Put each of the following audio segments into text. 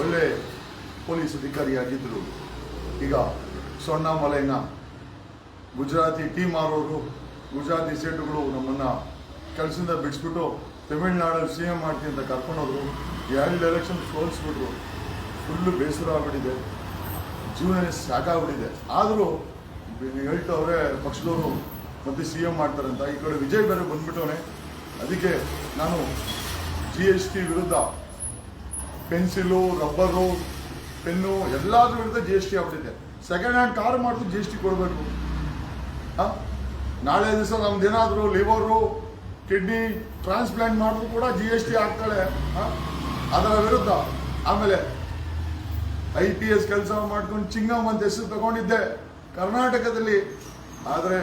ಒಳ್ಳೆ ಪೊಲೀಸ್ ಅಧಿಕಾರಿಯಾಗಿದ್ದರು ಈಗ ಸೊಣ್ಣಾಮಲೈನ ಗುಜರಾತಿ ಟೀಮ್ ಆರೋರು, ಗುಜರಾತಿ ಸೇಟುಗಳು ನಮ್ಮನ್ನು ಕೆಲಸದಿಂದ ಬಿಡಿಸ್ಬಿಟ್ಟು ತಮಿಳ್ನಾಡಲ್ಲಿ ಸಿ ಎಂ ಮಾಡ್ತೀನಿ ಅಂತ ಕರ್ಕೊಂಡೋದ್ರು. ಎರಡು ಎಲೆಕ್ಷನ್ ಸೋಲಿಸ್ಬಿಟ್ರು. ಫುಲ್ಲು ಬೇಸರ ಆಗ್ಬಿಟ್ಟಿದೆ. ಜೀವನ ಸಾಕಾಗ್ಬಿಟ್ಟಿದೆ. ಆದರೂ ಹೇಳ್ತವ್ರೆ ಪಕ್ಷದವರು ಮತ್ತೆ ಸಿ ಎಂ ಮಾಡ್ತಾರೆ ಅಂತ. ಈ ಕಡೆ ವಿಜಯ್ ಬೇರೆ ಬಂದ್ಬಿಟ್ಟವನೆ. ಅದಕ್ಕೆ ನಾನು ಜಿ ಎಸ್ ಟಿ ವಿರುದ್ಧ ಪೆನ್ಸಿಲು, ರಬ್ಬರು, ಪೆನ್ನು ಎಲ್ಲಾದ್ರೂ ವಿರುದ್ಧ ಜಿ ಎಸ್ ಟಿ ಆಗ್ಬಿಟ್ಟಿದೆ. ಸೆಕೆಂಡ್ ಹ್ಯಾಂಡ್ ಕಾರ್ ಮಾಡಿದ್ರು ಜಿ ಎಸ್ ಟಿ ಕೊಡಬೇಕು. ನಾಳೆ ದಿವಸ ನಮ್ದು ಏನಾದರೂ ಲಿವರು ಕಿಡ್ನಿ ಟ್ರಾನ್ಸ್ಪ್ಲಾಂಟ್ ಮಾಡಿದ್ರು ಕೂಡ ಜಿ ಎಸ್ ಟಿ ಆ? ಅದರ ವಿರುದ್ಧ. ಆಮೇಲೆ ಐ ಪಿ ಎಸ್ ಕೆಲಸ ಮಾಡ್ಕೊಂಡು ಚಿಂಗಮ್ ಅಂತ ಹೆಸರು ತಗೊಂಡಿದ್ದೆ ಕರ್ನಾಟಕದಲ್ಲಿ. ಆದರೆ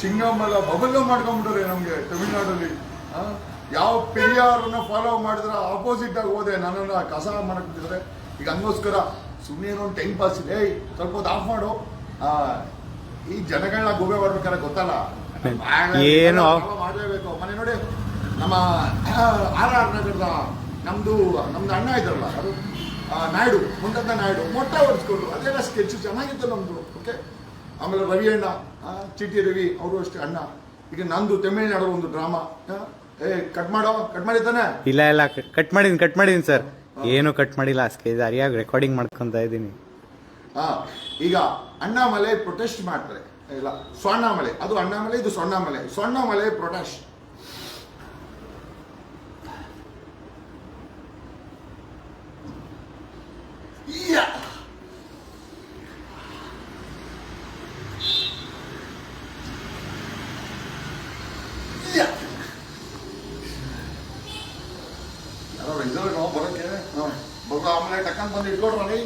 ಚಿಂಗಮ್ ಎಲ್ಲ ಬಬಲ್ಗಮ್ ಮಾಡ್ಕೊಂಡ್ಬಿಟ್ರೆ ನಮಗೆ ತಮಿಳ್ನಾಡಲ್ಲಿ. ಆ? ಯಾವ ಪೆರಿಯಾರನ್ನು ಫಾಲೋ ಮಾಡಿದ್ರೆ ಆಪೋಸಿಟ್ ಆಗಿ ಹೋದೆ. ನನ್ನನ್ನು ಕಸ ಮಾಡಕ್ಬಿಟ್ಟಿದ್ರೆ ಈಗ ಹಂಗೋಸ್ಕರ ಸುಮ್ಮನೆ ಏನೋ ಟೈಮ್ ಪಾಸ್ ಇದೆ. ಸ್ವಲ್ಪ ಹೊತ್ತು ಆಫ್ ಮಾಡು. ಆ, ಈ ಜನಗಳನ್ನ ಗೋಬೆ ಮಾಡ್ಬೇಕಾದ್ರೆ ಗೊತ್ತಲ್ಲ? ಏನು? ಮಾಡಲೇಬೇಕು. ಮನೆ ನೋಡಿ ನಮ್ಮ ಆರ್ ಆರ್ ನಗರದ ನಮ್ದು ನಮ್ದು ಅಣ್ಣ ಇದ್ರಲ್ಲ ಅದು ನಾಯ್ಡು ಮುಂಡದ ನಾಯ್ಡು ಮೊಟ್ಟ ಹೊಡೆಸ್ಕೊಂಡ್ರು ಅದೆಲ್ಲ ಸ್ಕೆಚ್ ಚೆನ್ನಾಗಿತ್ತು ನಮ್ದು ಓಕೆ ಆಮೇಲೆ ರವಿ ಅಣ್ಣ ಚಿಟ್ಟಿ ಚಿಟಿ ರವಿ ಅವರು ಅಷ್ಟೇ ಅಣ್ಣ. ಈಗ ನಂದು ತಮಿಳ್ನಾಡು ಒಂದು ಡ್ರಾಮಾ ಕಟ್ ಮಾಡೋ ಕಟ್ ಮಾಡಿದ್ದಾನೆ ಇಲ್ಲ ಇಲ್ಲ ಕಟ್ ಮಾಡಿದ್ದೀನಿ ಕಟ್ ಮಾಡಿದ್ದೀನಿ ಸರ್ ಏನು ಕಟ್ ಮಾಡಿಲ್ಲ ಅಷ್ಟೇ ಸರಿಯಾಗಿ ರೆಕಾರ್ಡಿಂಗ್ ಮಾಡ್ಕೊಂತ ಇದ್ದೀನಿ. ಹಾ ಈಗ ಅಣ್ಣಾಮಲೆ ಪ್ರೊಟೆಸ್ಟ್ ಮಾಡ್ತಾರೆ. ಇಲ್ಲ ಸ್ವರ್ಣಾಮಲೆ ಅದು ಅಣ್ಣಾಮಲೆ ಇದು ಸ್ವರ್ಣಾಮಲೆ ಸ್ವರ್ಣಾಮಲೆ ಪ್ರೊಟೆಸ್ಟ್ ಯಾ! ನಾವು ರಿಸರ್ವ್ ನಾವು ಬರೋಕ್ಕೆ ನಾವು ಬರೋ ಆಮೇಲೆ ಟಕ್ಕಂತ ಬಂದು ಇಟ್ಕೊಡ್ರಿ